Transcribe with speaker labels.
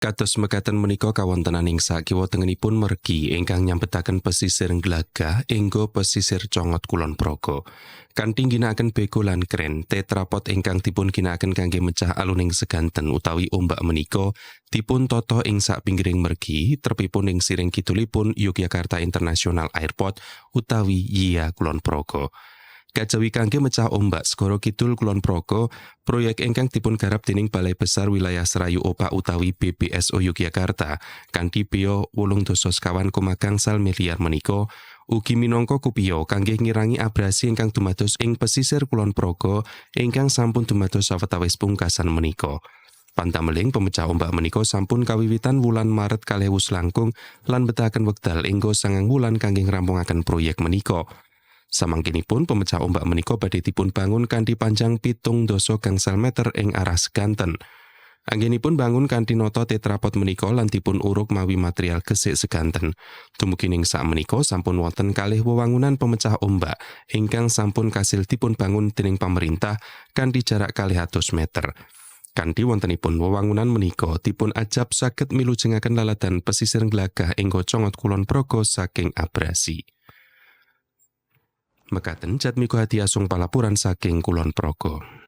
Speaker 1: Kados mekaten menika kawontenan ing sakiwa tengenipun mergi ingkang nyambetaken pesisir Glagah enggo pesisir Congot Kulon Progo. Kanthi ginakaken beko lan kren, tetrapod ingkang dipun ginakaken kangge mecah aluning seganten utawi ombak menika dipun toto ing sak pinggiring mergi terpipun ing siring kidulipun Yogyakarta International Airport utawi YIA Kulon Progo. Kajawi kangge mecah ombak segara kidul Kulon Progo, proyek ingkang dipun garap dening Balai Besar Wilayah Serayu Opa utawi BBSO Yogyakarta kanthi biaya 8.sekawan koma gangsal miliar menika ugi minangka kupiyo kangge ngirangi abrasi ingkang dumados ing pesisir Kulon Progo ingkang sampun dumados sawetawis pungkasan menika. Pantameling pemecah ombak menika sampun kawiwitan wulan Maret kalihus langkung lan betahaken wekdal enggo sangang wulan kangge ngrampungaken proyek menika. Samangkinipun pemecah ombak menika badhe dipun bangun kanthi panjang pitung doso gangsal meter ing arah seganten. Anggenipun bangun kanthi nota tetrapod menika lan dipun uruk mawi material gesik seganten. Dumugi ing sak menika sampun wonten kalih wewangunan pemecah ombak ingkang sampun kasil dipun bangun dening pemerintah kanthi jarak kalih atus meter. Kanthi wontenipun wewangunan menika dipun ajab saged milujengaken laladan pesisir Glagah ing Congot Kulon Progo saking abrasi. Mekaten Jatmiko Hadiasung palapuran saking Kulon Progo.